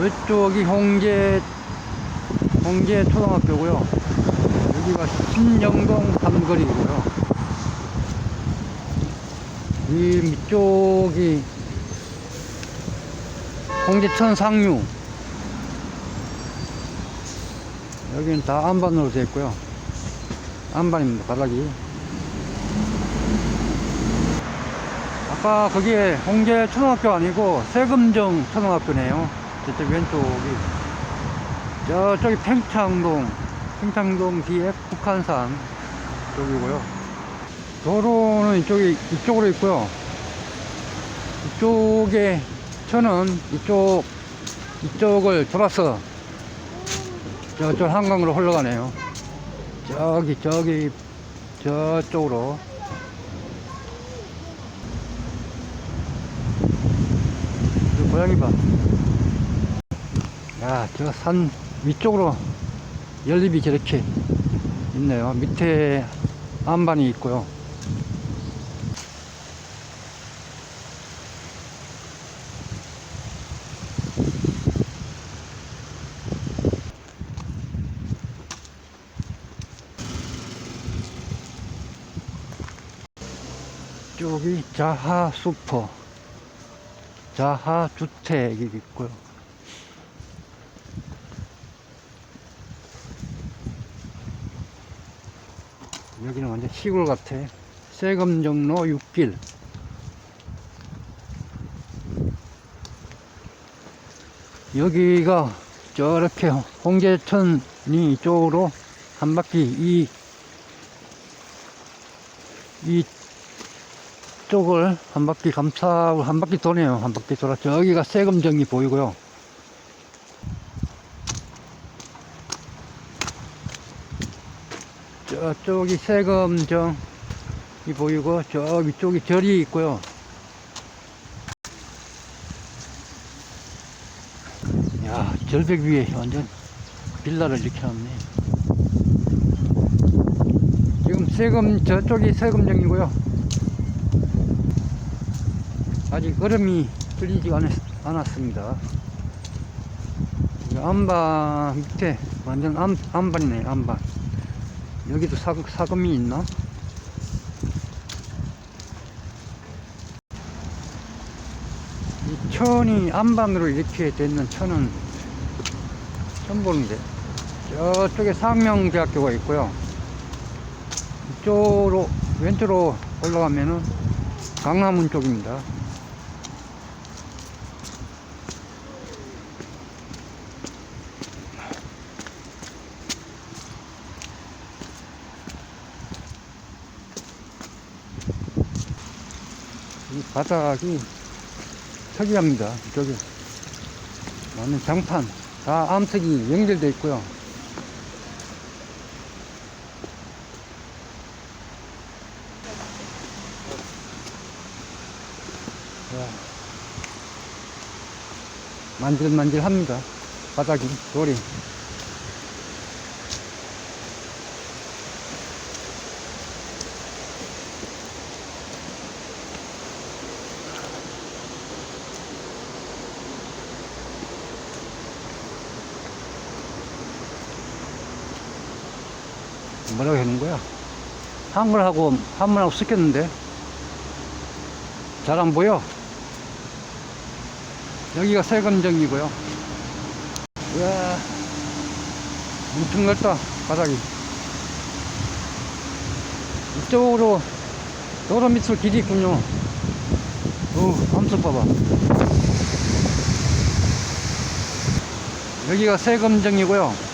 이쪽이 홍제 홍제 초등학교고요. 여기가 신영동 삼거리고요. 이 밑쪽이 홍제천 상류. 여기는 다 안반으로 되어 있고요. 안반입니다, 바닥이. 아까 거기에 홍제 초등학교 아니고 세금정 초등학교네요. 저쪽 왼쪽이. 저쪽이 팽창동, 팽창동 뒤에 북한산 쪽이고요. 도로는 이쪽이, 이쪽으로 있고요. 이쪽에, 저는 이쪽, 이쪽을 돌아서 저쪽 한강으로 흘러가네요. 저기, 저기, 저쪽으로. 저 고양이 봐. 야, 저 산 위쪽으로 연립이 저렇게 있네요. 밑에 안반이 있고요. 쪽이 자하 슈퍼, 자하 주택이 있고요. 여기는 완전 시골 같아. 세금정로 6길. 여기가 저렇게 홍제천이 이쪽으로 한 바퀴 이, 이 쪽을 한 바퀴 감싸고 한 바퀴 도네요. 한 바퀴 돌아. 저기가 세금정이 보이고요. 저쪽이 세금정이 보이고 저 위쪽이 절이 있고요. 야 절벽 위에 완전 빌라를 이렇게 놨네. 지금 세금 저쪽이 세금정이고요. 아직 얼음이 않았, 않았습니다. 이 안반 밑에 완전 안, 안반이네 안반. 여기도 사, 사금이 있나? 이 천이 안반으로 이렇게 되는 천은 처음 보는데 저쪽에 상명대학교가 있고요 이쪽으로 왼쪽으로 올라가면은 강화문 쪽입니다 이 바닥이 특이합니다. 저기 많은 장판 다 암석이 연결되어 있고요. 야, 만질만질합니다. 바닥이 돌이. 뭐라고 하는 거야? 한글하고 한문하고 섞였는데 잘 안 보여? 여기가 세금정이고요. 이야, 엄청 넓다 바닥이. 이쪽으로 도로 밑으로 길이 있군요. 오, 암석 봐봐. 여기가 세금정이고요.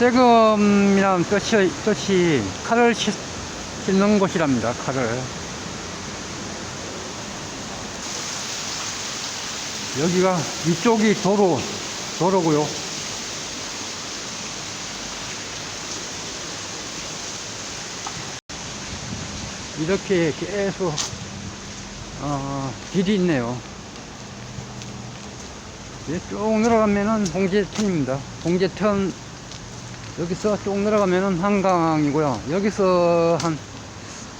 세금이란 뜻이, 뜻이 칼을 씻, 는 곳이랍니다. 칼을. 여기가 이쪽이 도로, 도로고요. 이렇게 계속 어, 길이 있네요. 이제 쭉 내려가면은 홍제천입니다. 홍제천 여기서 쭉 내려가면은 한강이고요. 여기서 한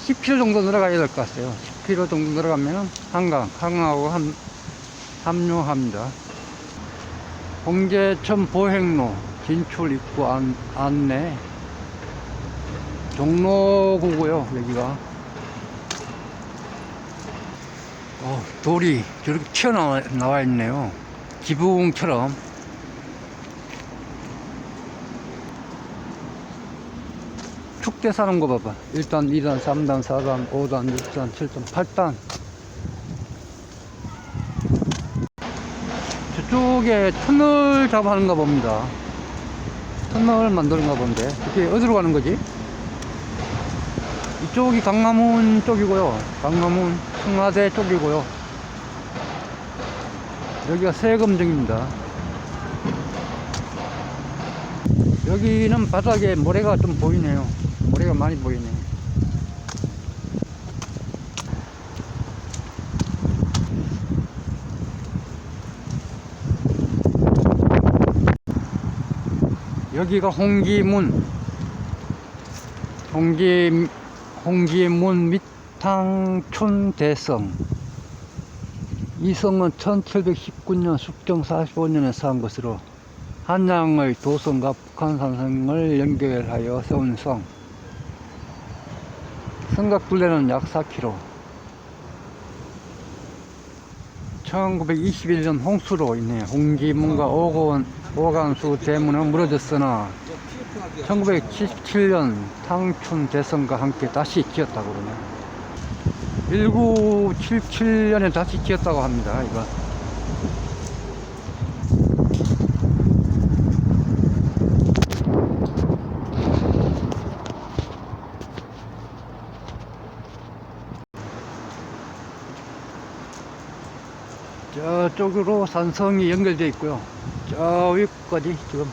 10km 정도 내려가야 될 것 같아요. 10km 정도 내려가면은 한강, 한강하고 한 합류합니다. 홍제천 보행로 진출 입구 안, 안내 종로구고요 여기가 어, 돌이 저렇게 튀어나와 나와 있네요 지붕처럼 축대 사는 거 봐봐 1단 2단 3단 4단 5단 6단 7단 8단 저쪽에 터널 작업하는가 봅니다. 터널 만드는가 본데. 이게 어디로 가는 거지? 이쪽이 강남문 쪽이고요. 강남문 청와대 쪽이고요. 여기가 세금정입니다. 여기는 바닥에 모래가 좀 보이네요. 모래가 많이 보이네요. 여기가 홍기문. 홍기 홍기문 밑탕촌 대성. 이 성은 1719년 숙경 45년에 쌓은 것으로 한양의 도성과 북한산성을 연결하여 세운 성 둘레는 약 4km 1921년 홍수로 인해 홍기문과 오건, 오간수 대문은 무너졌으나 1977년 탕춘 대성과 함께 다시 지었다고 그러네. 1977년에 다시 지었다고 합니다, 이거. 저쪽으로 산성이 연결되어 있고요. 저 위까지 지금